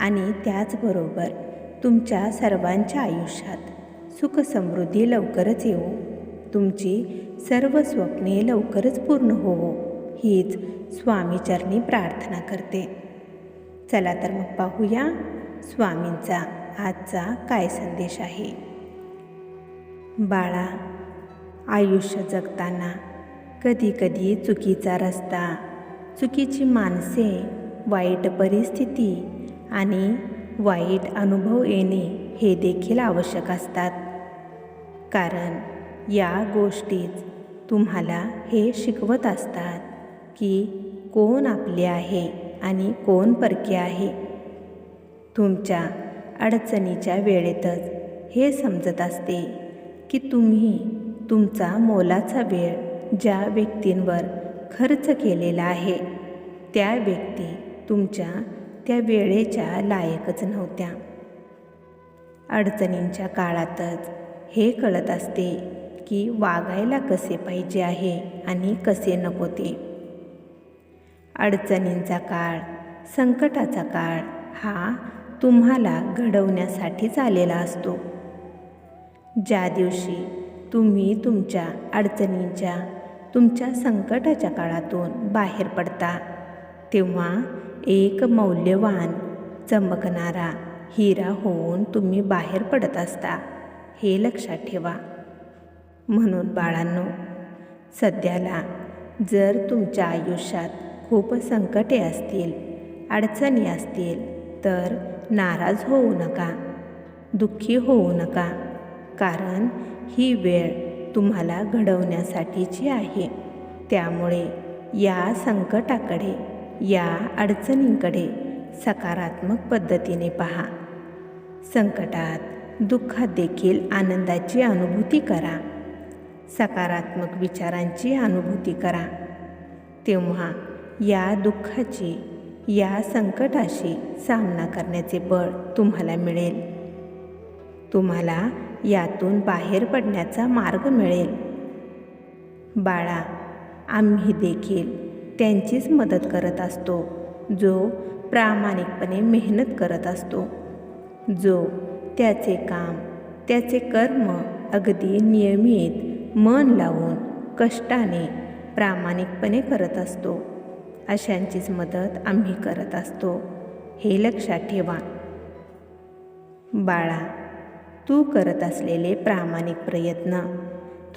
आणि त्याचबरोबर तुमच्या सर्वांच्या आयुष्यात सुखसमृद्धी लवकरच येवो. तुमची सर्व स्वप्ने लवकरच पूर्ण होवो हीच स्वामीचरणी प्रार्थना करते. चला तर मग पाहूया स्वामींचा आजचा काय संदेश आहे. बाळा आयुष्य जगताना कधीकधी चुकीचा रस्ता चुकीची माणसे वाईट परिस्थिती आणि वाईट अनुभव येणे हे देखील आवश्यक असतात. कारण या गोष्टीच तुम्हाला हे शिकवत असतात की कोण आपले आहे आणि कोण परके आहे. तुमच्या अडचणीच्या वेळेतच हे समजत असते की तुम्ही तुमचा मोलाचा वेळ ज्या व्यक्तींवर खर्च केलेला आहे त्या व्यक्ती तुमच्या त्या वेळेच्या लायकच नव्हत्या. अडचणींच्या काळातच हे कळत असते की वागायला कसे पाहिजे आहे आणि कसे नको ते. अडचणींचा काळ संकटाचा काळ हा तुम्हाला घडवण्यासाठीच आलेला असतो. ज्या दिवशी तुम्ही तुमच्या अडचणींच्या तुमच्या संकटाच्या काळातून बाहेर पडता तेव्हा एक मौल्यवान चमकणारा हिरा होऊन तुम्ही बाहेर पडत असता हे लक्षात ठेवा. म्हणून बाळांनो सध्याला जर तुमच्या आयुष्यात खूप संकटे असतील अडचणी असतील तर नाराज होऊ नका दुःखी होऊ नका कारण ही वेळ तुम्हाला घडवण्यासाठीची आहे. त्यामुळे या संकटाकडे या अडचणींकडे सकारात्मक पद्धतीने पहा. संकटात दुःखात देखील आनंदाची अनुभूती करा. सकारात्मक विचारांची अनुभूती करा. तेव्हा या दुःखाची या संकटाशी सामना करण्याचे बळ तुम्हाला मिळेल. तुम्हाला यातून बाहेर पडण्याचा मार्ग मिळेल. बाळा आम्ही देखील त्यांचीच मदत करत असतो. जो प्रामाणिकपणे मेहनत करत असतो. जो त्याचे काम त्याचे कर्म अगदी नियमित मन लावून कष्टाने प्रामाणिकपणे करत असतो. अशांचीच मदत आम्ही करत असतो. हे लक्षात ठेवा. बाळा तू करत असलेले प्रामाणिक प्रयत्न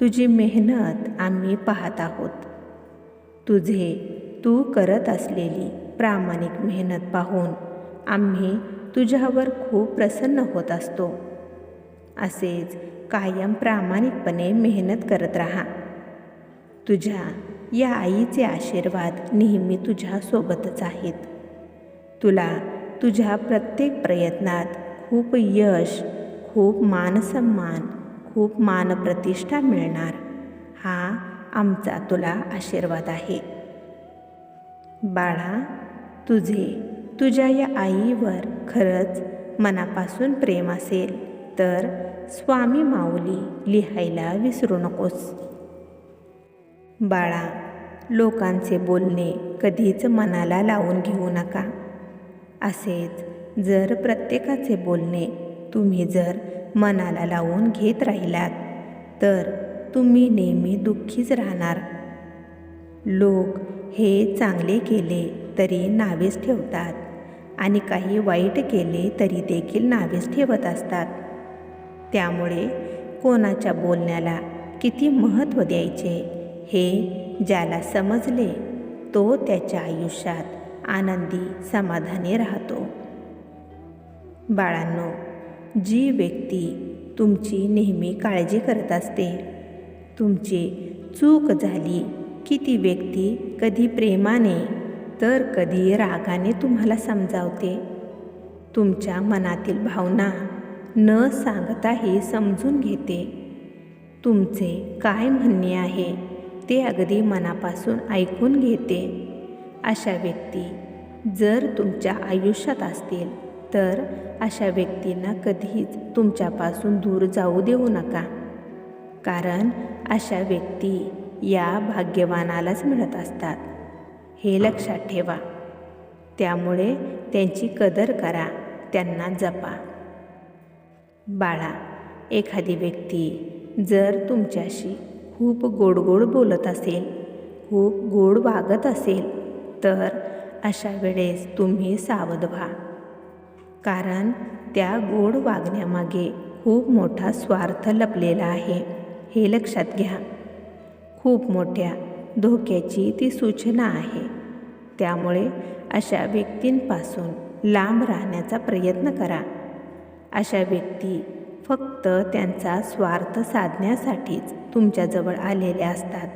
तुझी मेहनत आम्ही पाहत आहोत. तुझे तू करत असलेली प्रामाणिक मेहनत पाहून आम्ही तुझ्यावर खूप प्रसन्न होत असतो. असेच कायम प्रामाणिकपणे मेहनत करत राहा. तुझ्या या आईचे आशीर्वाद नेहमी तुझ्यासोबतच आहेत. तुला तुझ्या प्रत्येक प्रयत्नात खूप यश खूप मानसन्मान खूप मानप्रतिष्ठा मिळणार. हा आमचा तुला आशीर्वाद आहे. बाळा तुझे तुझ्या या आईवर खरंच मनापासून प्रेम असेल तर स्वामी माऊली लिहायला विसरू नकोस. बाळा लोकांचे बोलणे कधीच मनाला लावून घेऊ नका. असेच जर प्रत्येकाचे बोलणे तुम्ही जर मनाला लावून घेत राहिलात तर तुम्ही नेहमी दुःखीच राहणार. लोक हे चांगले केले तरी नावेच ठेवतात. आणि काही वाईट केले तरी देखील नावेच ठेवत असतात. त्यामुळे कोणाच्या बोलण्याला किती महत्त्व द्यायचे हे ज्याला समजले तो त्याच्या आयुष्यात आनंदी समाधानी राहतो. बाळांनो जी व्यक्ती तुमची नेहमी काळजी करत असते तुमची चूक झाली की ती व्यक्ती कधी प्रेमाने तर कधी रागाने तुम्हाला समजावते. तुमच्या मनातील भावना न सांगताही समजून घेते. तुमचे काय म्हणणे आहे ते अगदी मनापासून ऐकून घेते. अशा व्यक्ती जर तुमच्या आयुष्यात असतील तर अशा व्यक्तींना कधीच तुमच्यापासून दूर जाऊ देऊ नका. कारण अशा व्यक्ती या भाग्यवानालाच मिळत असतात. हे लक्षात ठेवा. त्यामुळे त्यांची कदर करा त्यांना जपा. बाळा एखादी व्यक्ती जर तुमच्याशी खूप गोड गोड बोलत असेल खूप गोड वागत असेल तर अशा वेळेस तुम्ही सावध व्हा. कारण त्या गोड वागण्यामागे खूप मोठा स्वार्थ लपलेला आहे हे लक्षात घ्या. खूप मोठ्या धोक्याची ती सूचना आहे. त्यामुळे अशा व्यक्तींपासून लांब राहण्याचा प्रयत्न करा. अशा व्यक्ती फक्त त्यांचा स्वार्थ साधण्यासाठीच तुमच्याजवळ आलेल्या असतात.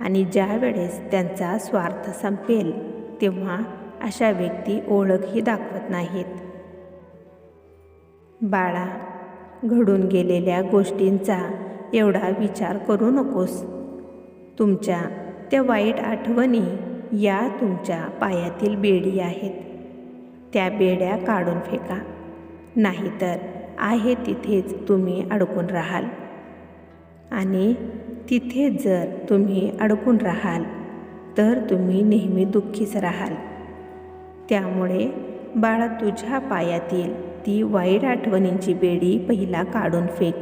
आणि ज्या वेळेस त्यांचा स्वार्थ संपेल तेव्हा अशा व्यक्ती ओळखही दाखवत नाहीत. बाळा घडून गेलेल्या गोष्टींचा एवढा विचार करू नकोस. तुमच्या त्या वाईट आठवणी या तुमच्या पायातील बेडी आहेत. त्या बेड्या काढून फेका. नाहीतर आहे तिथेच तुम्ही अडकून राहाल. आणि तिथे जर तुम्ही अडकून राहाल तर तुम्ही नेहमी दुःखीच राहाल. त्यामुळे बाळा तुझ्या पायातील ती वाईट आठवणींची बेडी पहिला काढून फेक.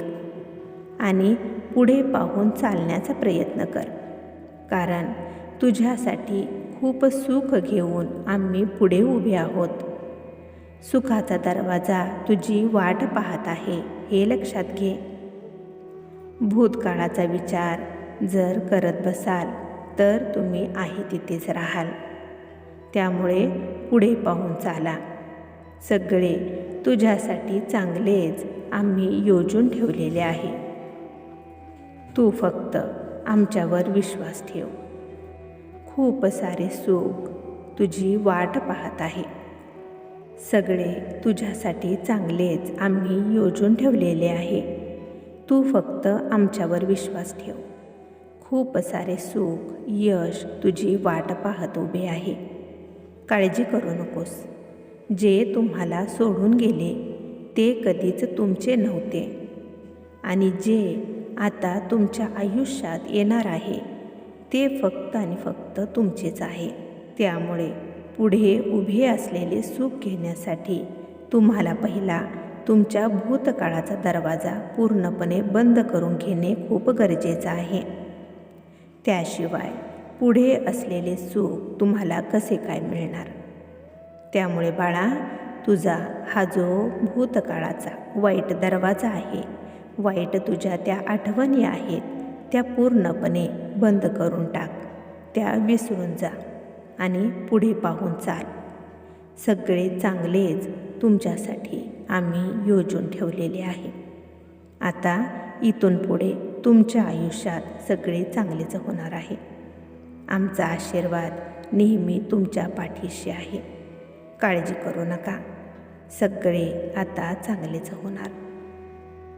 आणि पुढे पाहून चालण्याचा प्रयत्न कर. कारण तुझ्यासाठी खूप सुख घेऊन आम्ही पुढे उभे आहोत. सुखाचा दरवाजा तुझी वाट पाहत आहे हे लक्षात घे. भूतकाळाचा विचार जर करत बसाल तर तुम्ही आहे तिथेच राहाल. त्यामुळे पुढे पाहून चाला. सगळे तुझ्यासाठी चांगलेच आम्ही योजून ठेवलेले आहे. तू फक्त आमच्यावर विश्वास ठेव. खूप सारे सुख तुझी वाट पाहत आहे. सगळे तुझ्यासाठी चांगलेच आम्ही योजून ठेवलेले आहे. तू फक्त आमच्यावर विश्वास ठेव. खूप सारे सुख यश तुझी वाट पाहत उभे आहे. काळजी करू नकोस. जे तुम्हाला सोडून गेले ते कधीच तुमचे नव्हते. आणि जे आता तुमच्या आयुष्यात येणार आहे. ते फक्त आणि फक्त तुमचेच आहे. त्यामुळे पुढे उभे असलेले सुख घेण्यासाठी तुम्हाला पहिला तुमच्या भूतकाळाचा दरवाजा पूर्णपणे बंद करून घेणे खूप गरजेचं आहे. त्याशिवाय पुढे असलेले सुख तुम्हाला कसे काय मिळणार? त्यामुळे बाळा तुझा हा जो भूतकाळाचा वाईट दरवाजा आहे वाईट तुझ्या त्या आठवणी आहेत त्या पूर्णपणे बंद करून टाक. त्या विसरून जा आणि पुढे पाहून चाल. सगळे चांगलेच तुमच्यासाठी आम्ही योजून ठेवलेले आहे. आता इथून पुढे तुमच्या आयुष्यात सगळे चांगलेच होणार आहे. आमचा आशीर्वाद नेहमी तुमच्या पाठीशी आहे. काळजी करू नका. सगळे आता चांगलेच होणार.